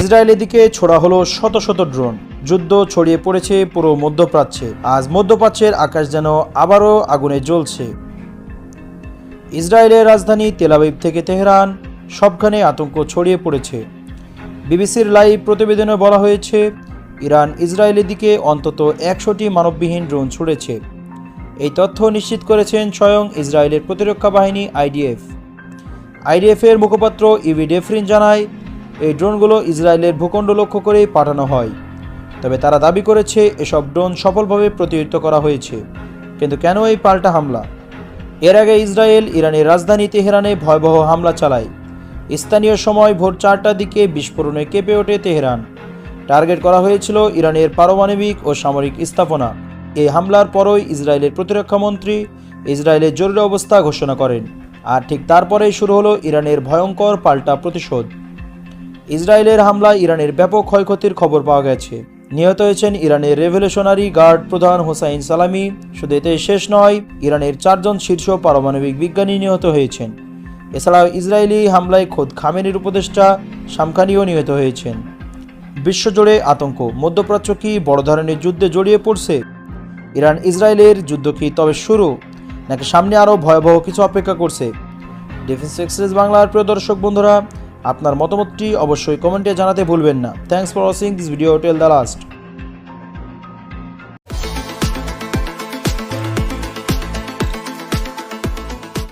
ইসরায়েলের দিকে ছোড়া হলো শত শত ড্রোন। যুদ্ধ ছড়িয়ে পড়েছে পুরো মধ্যপ্রাচ্যে। আজ মধ্যপ্রাচ্যের আকাশ যেন আবারও আগুনে জ্বলছে। ইসরায়েলের রাজধানী তেলাবিব থেকে তেহরান, সবখানে আতঙ্ক ছড়িয়ে পড়েছে। বিবিসির লাইভ প্রতিবেদনে বলা হয়েছে ইরান ইসরায়েলের দিকে অন্তত একশোটি মানববিহীন ড্রোন ছুড়েছে। এই তথ্য নিশ্চিত করেছেন স্বয়ং ইসরায়েলের প্রতিরক্ষা বাহিনী আইডিএফ। আইডিএফের মুখপাত্র ইভি ডেফরিন জানায়, এই ড্রোনগুলো ইসরায়েলের ভূখণ্ড লক্ষ্য করেই পাঠানো হয়। তবে তারা দাবি করেছে, এসব ড্রোন সফলভাবে প্রতিহত করা হয়েছে। কিন্তু কেন এই পাল্টা হামলা? এর আগে ইসরায়েল ইরানের রাজধানী তেহরানে ভয়াবহ হামলা চালায়। স্থানীয় সময় ভোর চারটার দিকে বিস্ফোরণে কেঁপে ওঠে তেহরান। টার্গেট করা হয়েছিল ইরানের পারমাণবিক ও সামরিক স্থাপনা। এই হামলার পরই ইসরায়েলের প্রতিরক্ষা মন্ত্রী ইসরায়েলের জরুরি অবস্থা ঘোষণা করেন। আর ঠিক তারপরেই শুরু হলো ইরানের ভয়ঙ্কর পাল্টা প্রতিশোধ। ইসরায়েলের হামলায় ইরানের ব্যাপক ক্ষয়ক্ষতির খবর পাওয়া গেছে। নিহত হয়েছেন ইরানের রেভলিউশনারি গার্ড প্রধান হোসাইন সালামি। শুধু এতে শেষ নয়, ইরানের চারজন শীর্ষ পারমাণবিক বিজ্ঞানী নিহত হয়েছেন। এছাড়াও ইসরায়েলি হামলায় খোদ খামেনির উপদেষ্টা শামখানিও নিহত হয়েছেন। বিশ্বজুড়ে আতঙ্ক। মধ্যপ্রাচ্য কি বড় ধরনের যুদ্ধে জড়িয়ে পড়ছে? ইরান ইসরায়েলের যুদ্ধ কি তবে শুরু, নাকি সামনে আরও ভয়াবহ কিছু অপেক্ষা করছে? ডিফেন্স এক্সপ্রেস বাংলার প্রিয় দর্শক বন্ধুরা, আপনার মতামতটি অবশ্যই কমেন্টে জানাতে ভুলবেন না। Thanks for watching this video tell the last